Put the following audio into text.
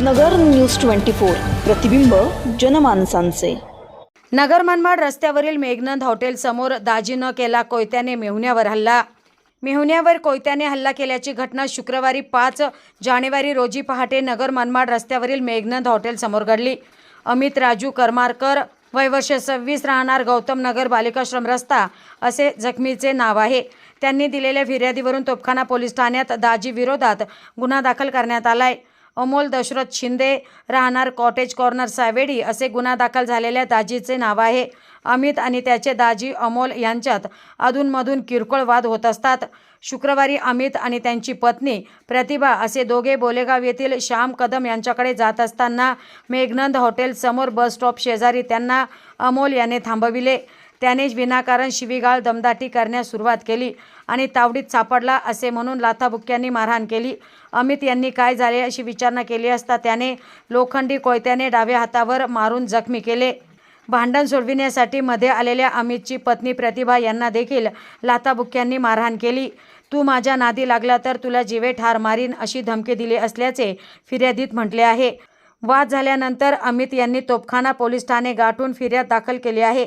नगर news twenty four. प्रतिबिंब जनमानसांचे. नगर मनमाड रस्त्यावरील मेघनंद hotel समोर दाजी न केला कोयत्याने मेहुण्यावर हल्ला. मेहुण्यावर कोयत्याने हल्ला केल्याची घटना शुक्रवारी पाच जानेवारी रोजी पहाटे नगर मनमाड रस्त्यावरील मेघनंद हॉटेल समोर घडली. अमित राजू करमारकर वय वर्ष सव्वीस राहणार गौतम नगर बालिकाश्रम रस्ता असे जखमीचे नाव आहे. त्यांनी दिलेल्या फिर्यादीवरून तोपखाना पोलीस ठाण्यात दाजी विरोधात गुन्हा दाखल करण्यात आलाय. अमोल दशरथ शिंदे राहणार कॉटेज कॉर्नर सावेडी असे गुन्हा दाखल झालेल्या दाजीचे नाव आहे. अमित आणि त्याचे दाजी अमोल यांच्यात अधूनमधून किरकोळ वाद होत असतात. शुक्रवारी अमित आणि त्यांची पत्नी प्रतिभा असे दोघे बोलेगाव येथील श्याम कदम यांच्याकडे जात असताना मेघनंद हॉटेल समोर बस स्टॉप शेजारी त्यांना अमोल याने थांबविले. त्यानेच विनाकारण शिवीगाळ दमदाटी करण्यास सुरुवात केली आणि तावडीत सापडला असे म्हणून लाथाबुक्क्यांनी मारहाण केली. अमित यांनी काय झाले अशी विचारणा केली असता त्याने लोखंडी कोयत्याने डाव्या हातावर मारून जखमी केले. भांडण सोडविण्यासाठी मध्ये आलेल्या अमितची पत्नी प्रतिभा यांना देखील लाथाबुक्क्यांनी मारहाण केली. तू माझ्या नादी लागला तर तुला जीवे ठार मारीन अशी धमकी दिली असल्याचे फिर्यादीत म्हटले आहे. वाद झाल्यानंतर अमित यांनी तोपखाना पोलीस ठाणे गाठून फिर्याद दाखल केली आहे.